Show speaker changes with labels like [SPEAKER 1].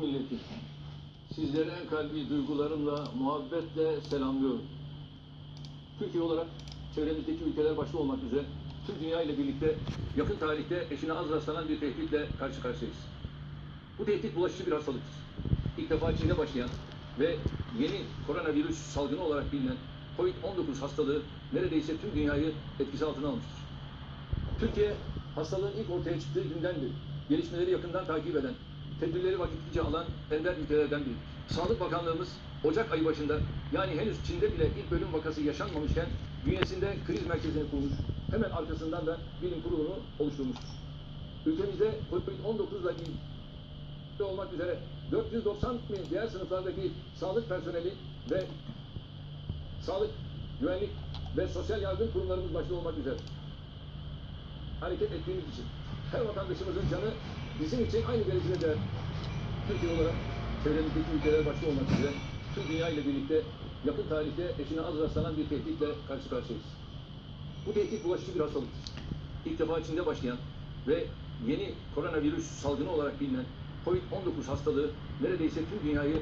[SPEAKER 1] milleti. Sizleri en kalbi duygularımla, muhabbetle selamlıyorum. Türkiye olarak çevremizdeki ülkeler başta olmak üzere tüm dünya ile birlikte yakın tarihte eşine az rastlanan bir tehditle karşı karşıyayız. Bu tehdit bulaşıcı bir hastalıktır. İlk defa Çin'de başlayan ve yeni koronavirüs salgını olarak bilinen COVID-19 hastalığı neredeyse tüm dünyayı etkisi altına almıştır. Türkiye hastalığın ilk ortaya çıktığı günden beri gelişmeleri yakından takip eden, tedbirleri vakitlice alan ender ülkelerden biridir. Sağlık Bakanlığımız Ocak ayı başında yani henüz Çin'de bile ilk ölüm vakası yaşanmamışken bünyesinde kriz merkezini kurmuş, hemen arkasından da bilim kurulunu oluşturmuştur. Ülkemizde COVID-19 ile ilgili olmak üzere 490 bin diğer sınıflardaki sağlık personeli ve sağlık, güvenlik ve sosyal yardım kurumlarımız başta olmak üzere hareket ettiğimiz için her vatandaşımızın canı bizim için aynı derecede değer. Türkiye olarak çevremizdeki ülkeler başta olmak üzere tüm dünya ile birlikte yakın tarihte eşine az rastlanan bir tehditle karşı karşıyayız. Bu tehdit bulaşıcı bir hastalıktır. İlk defa Çin'de başlayan ve yeni koronavirüs salgını olarak bilinen COVID-19 hastalığı neredeyse tüm dünyayı